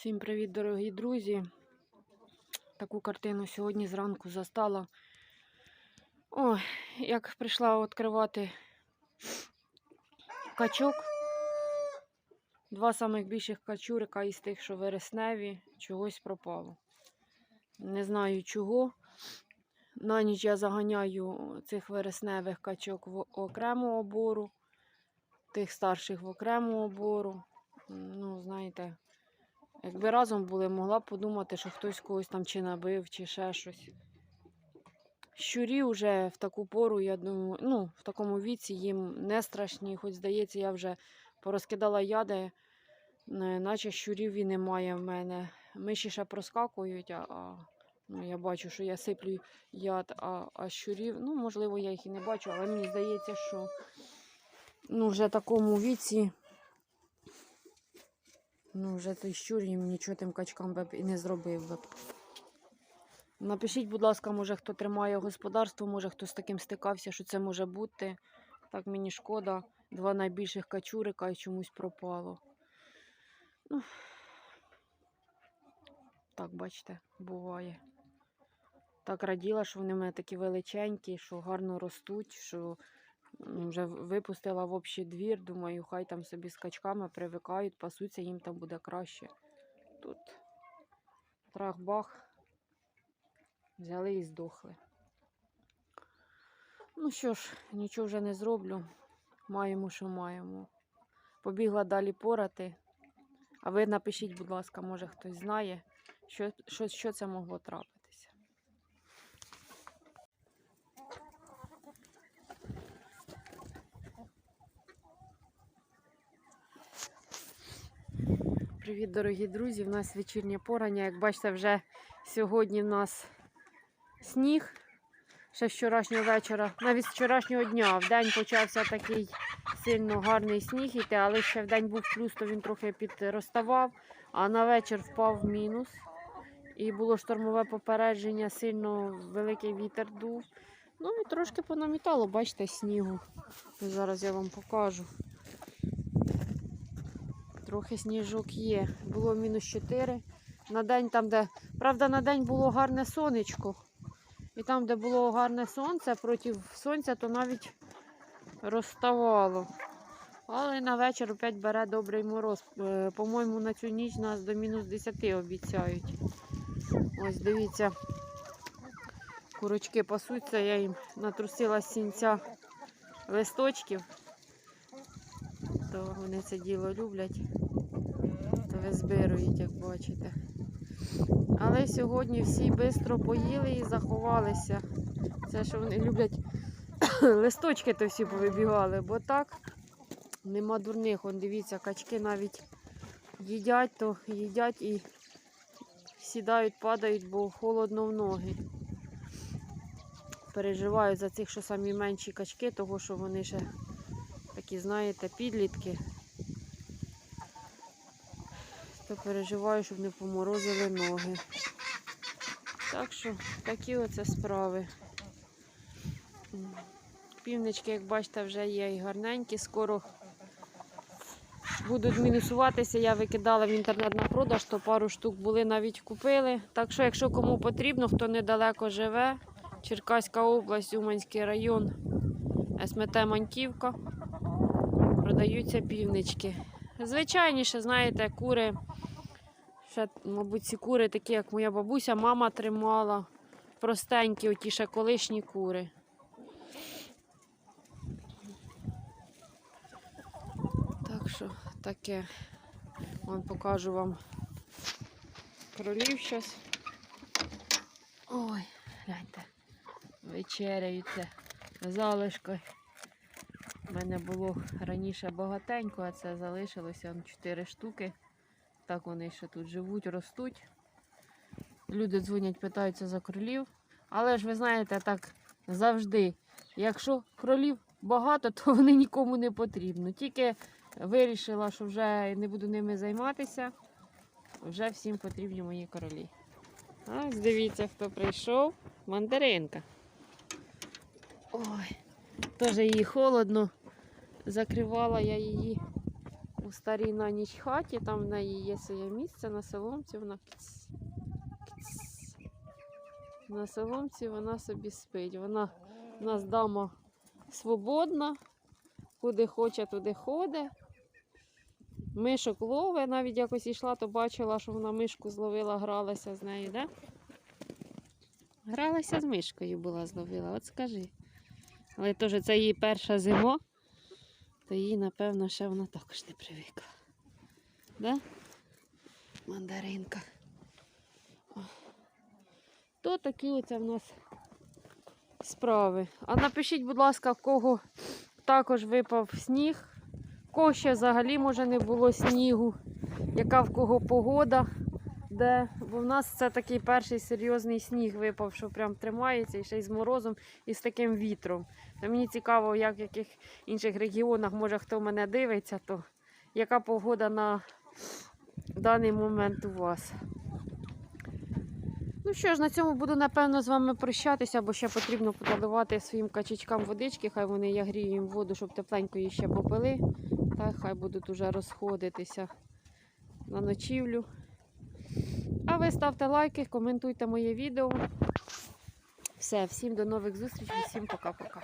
Всім привіт, дорогі друзі. Таку картину сьогодні зранку застала. Ой, як прийшла відкривати качок. Два самих більших качурика із тих, що вересневі, чогось пропало. Не знаю чого. На ніч я заганяю цих вересневих качок в окрему обору, тих старших в окрему обору. Ну, знаєте, Якби разом були, могла б подумати, що хтось когось там чи набив, чи ще щось. Щурі вже в таку пору, я думаю, ну, в такому віці їм не страшні, хоч здається, я вже порозкидала яди, наче щурів і немає в мене. Миші ще проскакують, а ну, я бачу, що я сиплю яд, а, а щурів, ну, можливо, я їх і не бачу, але мені здається, що ну, вже в такому віці Ну, вже той щур їм нічого тим качкам б і не зробив би. Напишіть, будь ласка, може хто тримає господарство, може хто з таким стикався, що це може бути. Так мені шкода. Два найбільших качурика і чомусь пропало. Ну, так, бачите, буває. Так раділа, що вони в мене такі величенькі, що гарно ростуть, що вже випустила в общий двір. Думаю, хай там собі з качками привикають, пасуться, їм там буде краще. Тут трах-бах. Взяли і здохли. Ну що ж, нічого вже не зроблю. Маємо, що маємо. Побігла далі порати. А ви напишіть, будь ласка, може хтось знає, що, що, що це могло трапитися. Привіт, дорогі друзі! В нас вечірнє порання. Як бачите, вже сьогодні в нас сніг. Ще з вчорашнього вечора, навіть з вчорашнього дня. В день почався такий сильно гарний сніг іти, але ще в день був плюс, то він трохи підроставав, а на вечір впав мінус. І було штормове попередження, сильно великий вітер дув. Ну і трошки понамітало, бачите, снігу. Зараз я вам покажу. Трохи сніжок є. Було мінус 4. На день там, де. Правда, на день було гарне сонечко. І там, де було гарне сонце, проти сонця, то навіть розставало. Але на вечір опять бере добрий мороз. Е, По-моєму, на цю ніч нас до мінус 10 обіцяють. Ось дивіться, курочки пасуться, я їм натрусила з сінця листочків. То вони це діло люблять, то визбирують, як бачите. Але сьогодні всі швидко поїли і заховалися. Це, що вони люблять листочки, то всі повибігали, бо так нема дурних. Он дивіться, качки навіть їдять, то їдять і сідають, падають, бо холодно в ноги. Переживаю за цих, що самі менші качки, того що вони ще такі, знаєте, підлітки. То переживаю, щоб не поморозили ноги. Так що такі оце справи. Півнички, як бачите, вже є і гарненькі. Скоро будуть мінусуватися. Я викидала в інтернет на продаж, то пару штук були навіть купили. Так що, якщо кому потрібно, хто недалеко живе, Черкаська область, Уманський район, СМТ Маньківка, продаються півнички. Звичайніше, знаєте, кури. Ще, мабуть, ці кури такі, як моя бабуся, мама тримала. Простенькі, оті ще колишні кури. Так що таке. Вон покажу вам кролів щас. Ой, гляньте. Вечеряються залишки. У мене було раніше багатенько, а це залишилося 4 штуки. Так вони ще тут живуть, ростуть. Люди дзвонять, питаються за кролів. Але ж ви знаєте, так завжди. Якщо кролів багато, то вони нікому не потрібні. Тільки вирішила, що вже не буду ними займатися. Вже всім потрібні мої королі. Ось дивіться, хто прийшов. Мандаринка. Ой, теж її холодно. Закривала я її у старій на ніч хаті, там в неї є своє місце на соломці, вона на соломці вона собі спить. Вона у нас дама свободна, куди хоче, туди ходить. Мишок ловить, навіть якось йшла, то бачила, що вона мишку зловила, гралася з нею, да? Гралася з мишкою була, зловила, от скажи. Але теж це її перша зима, то їй, напевно, ще вона також не привикла. Да? Мандаринка. О. То такі оце в нас справи. А напишіть, будь ласка, в кого також випав сніг, в кого ще взагалі може не було снігу, яка в кого погода, де. Бо в нас це такий перший серйозний сніг випав, що прям тримається і ще й з морозом, і з таким вітром. То мені цікаво, як в яких інших регіонах, може хто мене дивиться, то яка погода на даний момент у вас. Ну що ж, на цьому буду напевно з вами прощатися, бо ще потрібно подаливати своїм качечкам водички. Хай вони я грію їм воду, щоб тепленько її ще попили. Та хай будуть уже розходитися на ночівлю. А ви ставте лайки, коментуйте моє відео. Все, всім до нових зустрічей, всім пока-пока.